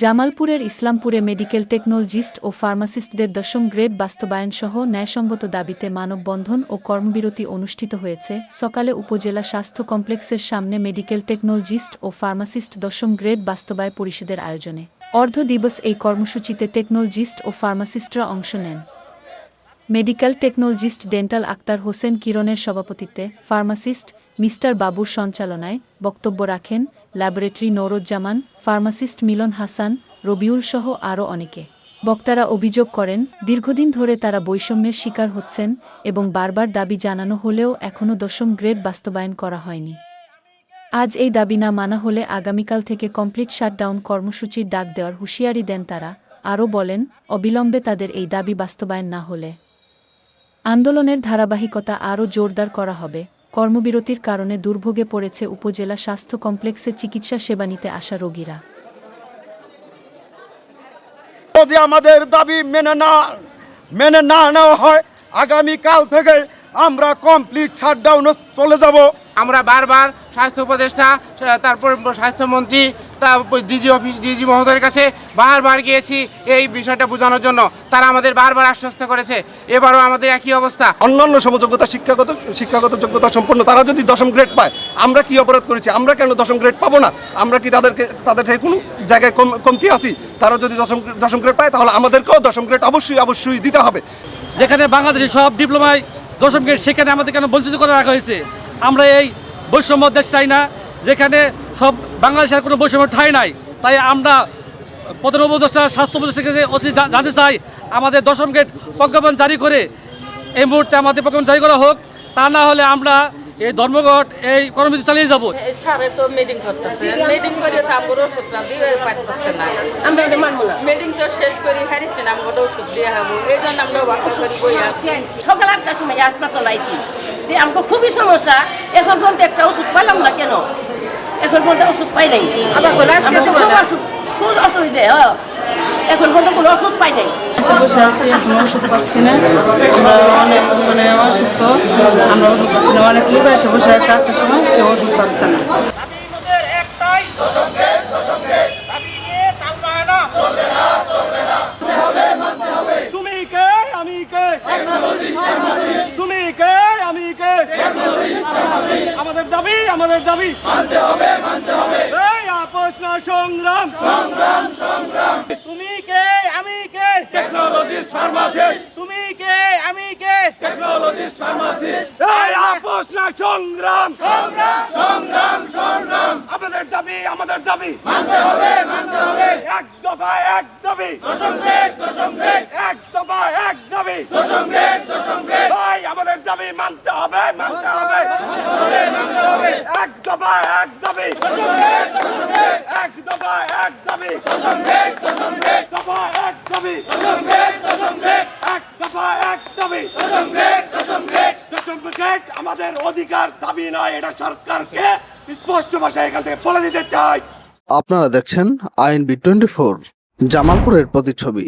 জামালপুরের ইসলামপুরে medical technologist ও ফার্মাসিস্টদের দশম grade বাস্তবায়ন সহ ন্যায়সঙ্গত দাবিতে মানববন্ধন ও কর্মবিরতি অনুষ্ঠিত হয়েছে। সকালে উপজেলা স্বাস্থ্য কমপ্লেক্সের সামনে মেডিকেল টেকনোলজিস্ট ও ফার্মাসিস্ট দশম গ্রেড বাস্তবায় পরিষদের আয়োজনে। অর্ধ দিবস এই কর্মসূচিতে টেকনোলজিস্ট ও ফার্মাসিস্টরা অংশ নেন। Medical technologist dental Akter Hossain কিরণের সভাপতিত্বে ফার্মাসিস্ট মিস্টার বাবুর সঞ্চালনায় বক্তব্য রাখেন ল্যাবরেটরি নৌরুজ্জামান ফার্মাসিস্ট মিলন হাসান, রবিউল সহ আরও অনেকে। বক্তারা অভিযোগ করেন, দীর্ঘদিন ধরে তারা বৈষম্যের শিকার হচ্ছেন এবং বারবার দাবি জানানো হলেও এখনও দশম গ্রেড বাস্তবায়ন করা হয়নি। আজ এই দাবি না মানা হলে আগামীকাল থেকে কমপ্লিট শাটডাউন কর্মসূচির ডাক দেওয়ার হুঁশিয়ারি দেন তারা। আরও বলেন, অবিলম্বে তাদের এই দাবি বাস্তবায়ন না হলে আন্দোলনের ধারাবাহিকতা আরও জোরদার করা হবে। কর্মবিরতির কারণে দুর্ভোগে পড়েছে উপজেলা স্বাস্থ্য কমপ্লেক্সে চিকিৎসা সেবা নিতে আসা রোগীরা। যদি আমাদের দাবি মেনে না মেনে না নেওয়া হয় আগামীকাল থেকে আমরা কমপ্লিট শাটডাউনে চলে যাব। আমরা বারবার স্বাস্থ্য উপদেষ্টা তারপর স্বাস্থ্যমন্ত্রী তারপর ডিজি অফিস ডিজি মহোদয়ের কাছে বারবার গিয়েছি এই বিষয়টা বোঝানোর জন্য। তারা আমাদের বারবার আশ্বস্ত করেছে। এবারও আমাদের একই অবস্থা। অন্যান্য সমযোগ্যতা শিক্ষাগত শিক্ষাগত যোগ্যতা সম্পন্ন তারা যদি দশম গ্রেড পায় আমরা কি অপরাধ করেছি? আমরা কেন দশম গ্রেড পাবো না? আমরা কি তাদেরকে তাদের থেকে কোনো জায়গায় কম কমতি আছি? তারা যদি দশম দশম গ্রেড পায় তাহলে আমাদেরকেও দশম গ্রেড অবশ্যই অবশ্যই দিতে হবে। যেখানে বাংলাদেশের সব ডিপ্লোমায় দশম গ্রেড সেখানে আমাদের কেন বঞ্চিত করে রাখা হয়েছে? আমরা এই বৈষম্য দেশ চাই না। যেখানে সব বাংলাদেশের কোনো বৈষম্য ঠাঁই নাই। তাই আমরা প্রধান উপদেষ্টা স্বাস্থ্য উপদেষ্টার কাছে অতি জানতে চাই আমাদের দশম গ্রেড প্রজ্ঞাপন জারি করে এই মুহূর্তে আমাদের প্রজ্ঞাপন জারি করা হোক তা না হলে আমরা এই ধর্মঘট এই কর্মসূচি চালিয়ে যাব। তো মিটিং করতেছে। মিটিং করে তো আমার ওষুধটা দিয়ে পাইতেছে না। আমরা এটা মানবো না। মিটিং তো শেষ করি হারিছি না আমাকে ওষুধ দিয়ে হব এই জন্য আমরা বাক্য করি বই সকাল আটটার সময় হাসপাতাল আইছি। যে আমাকে খুবই সমস্যা। এখন পর্যন্ত একটা ওষুধ পাইলাম না কেন? এখন পর্যন্ত ওষুধ পাই নাই। খুব খুব অসুবিধে হ্যাঁ। এখন পর্যন্ত কোনো ওষুধ পাই নাই। বসে আছি এখন ওষুধ পাচ্ছি না। আমরা অনেক মানে অসুস্থ আমরা ওষুধ পাচ্ছি না। অনেক লোক এসে বসে আছে আটটার সময় কেউ ওষুধ পাচ্ছে না। তুমি কে? আমি কে তুমি কে আমি কে আমাদের দাবি আমাদের দাবি। মানতে হবে মানতে হবে। এই আপোষ না সংগ্রাম। সংগ্রাম সংগ্রাম। তুমি কে আমি কে? টেকনোলজিস্ট ফার্মাসিস্ট তুমি কে আমি কে টেকনোলজিস্ট ফার্মাসিস্ট এই আপোষ না সংগ্রাম। সংগ্রাম সংগ্রাম সংগ্রাম। আমাদের দাবি আমাদের দাবি। মানতে হবে মানতে হবে। এক দফা এক দাবি। দশম গ্রেড দশম গ্রেড। এক দফা এক দাবি। দশম গ্রেড দশম গ্রেড। ভাই আমাদের দাবি মানতে হবে মানতে হবে মানতে হবে। এক দফা এক দাবি। দশম গ্রেড দশম গ্রেড। এক দফা এক দাবি। দশম গ্রেড দশম গ্রেড। দফা এক দাবি। দশম গ্রেড দশম গ্রেড। এক দফা এক দাবি। দশম গ্রেড গ্রেড আমাদের অধিকার দাবি নয়, এটা সরকারকে স্পষ্ট ভাষায় এখান থেকে বলে দিতে চাই। আপনারা দেখছেন আইএনবি টোয়েন্টি ফোর, জামালপুরের প্রতিচ্ছবি।